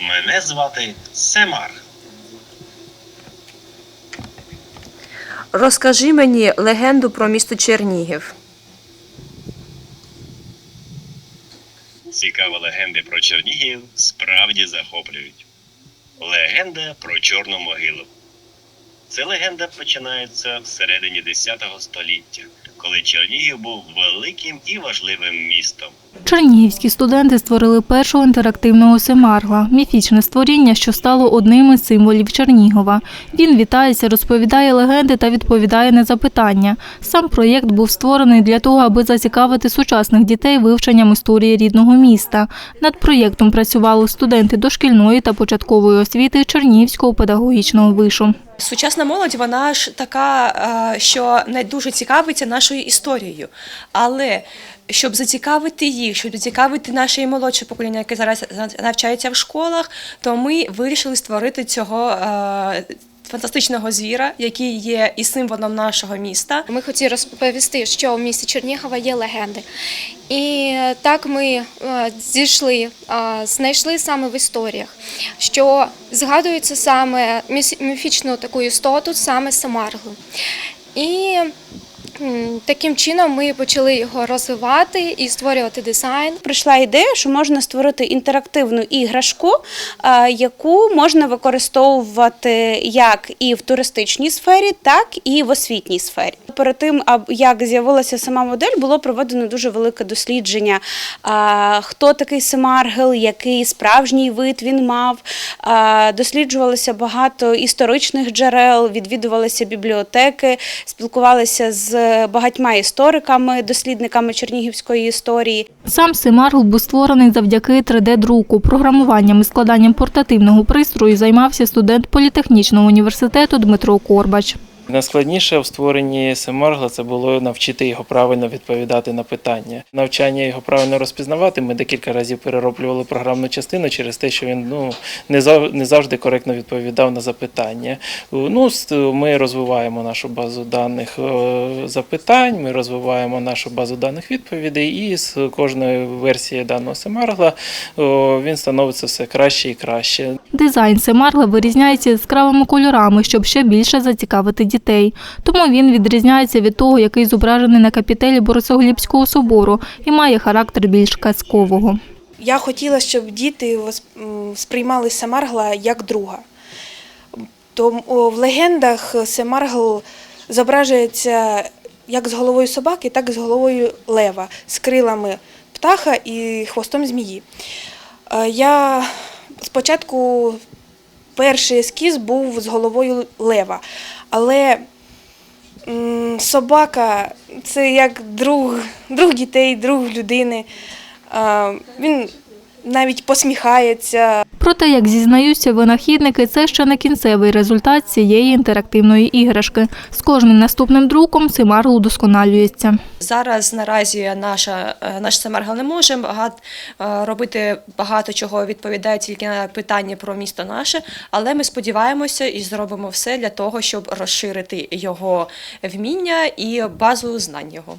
Мене звати Семар. Розкажи мені легенду про місто Чернігів. Цікаві легенди про Чернігів справді захоплюють. Легенда про Чорну могилу. Ця легенда починається всередині X століття, коли Чернігів був великим і важливим містом. Чернігівські студенти створили першого інтерактивного семаргла – міфічне створіння, що стало одним із символів Чернігова. Він вітається, розповідає легенди та відповідає на запитання. Сам проєкт був створений для того, аби зацікавити сучасних дітей вивченням історії рідного міста. Над проєктом працювали студенти дошкільної та початкової освіти Чернігівського педагогічного вишу. Сучасна молодь, вона ж така, е, що не дуже цікавиться нашою історією. Але щоб зацікавити їх, щоб зацікавити наше і молодше покоління, яке зараз навчається в школах, то ми вирішили створити цього. е, Фантастичного звіра, який є і символом нашого міста. Ми хотіли розповісти, що в місті Чернігова є легенди. І так ми е, зійшли, е, знайшли саме в історіях, що згадується саме міфічну таку істоту, саме Самарглу. І таким чином ми почали його розвивати і створювати дизайн. прийшла ідея, що можна створити інтерактивну іграшку, е, яку можна використовувати як і в туристичній сфері, так і в освітній сфері. Перед тим, як з'явилася сама модель, було проведено дуже велике дослідження, е, хто такий Семаргел, який справжній вид він мав. Е, Досліджувалося багато історичних джерел, відвідувалися бібліотеки, спілкувалися з багатьма істориками, дослідниками чернігівської історії. Сам Семаргл був створений завдяки 3D-друку. Програмуванням і складанням портативного пристрою займався студент політехнічного університету Дмитро Корбач. Найскладніше в створенні Семаргла це було навчити його правильно відповідати на питання. Навчання його правильно розпізнавати. Ми декілька разів перероблювали програмну частину через те, що він ну не зав- не завжди коректно відповідав на запитання. Ну ми розвиваємо нашу базу даних е, запитань, ми розвиваємо нашу базу даних відповідей, і з кожної версії даного Семаргла він становиться все краще і краще. Дизайн Семаргла вирізняється яскравими кольорами, щоб ще більше зацікавити дітей. Тому він відрізняється від того, який зображений на капітелі Борисоглібського собору і має характер більш казкового. Я хотіла, щоб діти сприймали Семаргла як друга. То о, в легендах Семаргл зображується як з головою собаки, так і з головою лева, з крилами птаха і хвостом змії. Е, Я спочатку перший ескіз був з головою лева, але собака це як друг, друг дітей, друг людини. Він навіть посміхається. Проте, як зізнаються винахідники, це ще не кінцевий результат цієї інтерактивної іграшки. З кожним наступним друком Семаргл удосконалюється. Зараз наразі наша е, наш Семергал не може багато, робити багато чого відповідає тільки на питання про місто наше, але ми сподіваємося і зробимо все для того, щоб розширити його вміння і базу знань його.